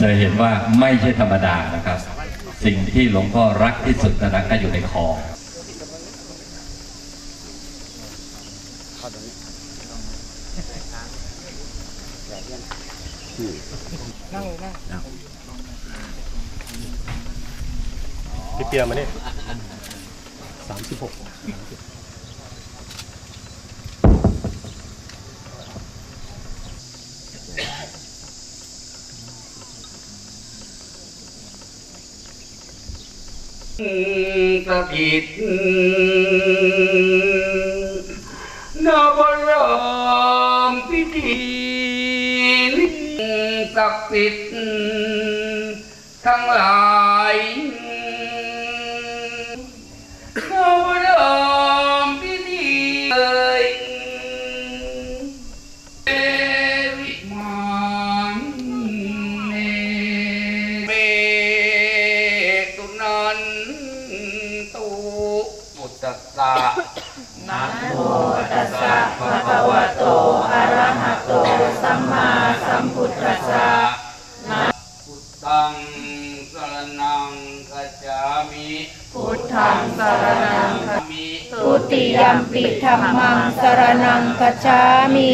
จะเห็นว่าไม่ใช่ธรรมดานะครับ สิ่งที่หลวงพ่อรักที่สุดนะก็อยู่ในคอพี่เปียมาเนี่ยสามสิบหก สถิตนบรมพิธีลิงศักดิ์สิทธิ์ทั้งหลาย ตัสสะนะโมตัสสะภะคะวะโต อะระหะโต สัมมาสัมพุทธัสสะพุทธังสรณังคัจฉามิพุทธังสรณังคัจมิทุติยัมปิธัมมังสรณังคัจฉามิ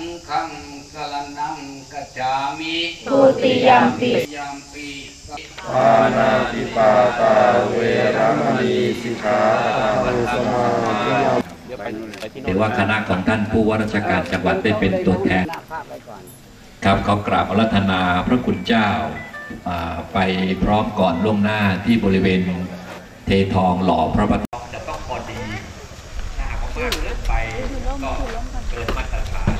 งฆังสรณังกัจจามิทุติยัมปิยัมปิสังปานาติปาตาเวรมณีสิกขาปะทังสมาธิยาถือว่าคณะของท่านผู้ว่าราชการจังหวัดได้เป็นตัวแทนครับเขากราบอารัธนาพระคุณเจ้าอ่าไปพร้อมก่อนล่วงหน้าที่บริเวณเททองหล่อพระประจะต้องพอดีถ้าหากว่ามากเกินไปก็เกินมาตรฐาน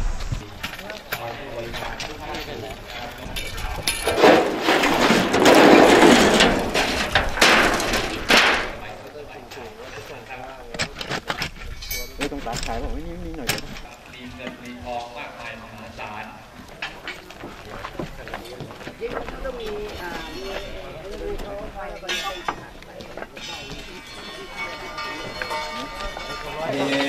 มีเงินมีทองมากมายมหาศาล ปั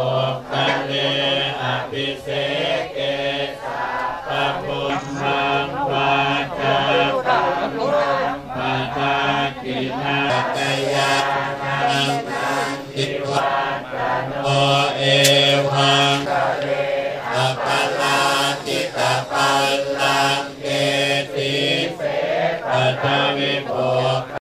วิโภ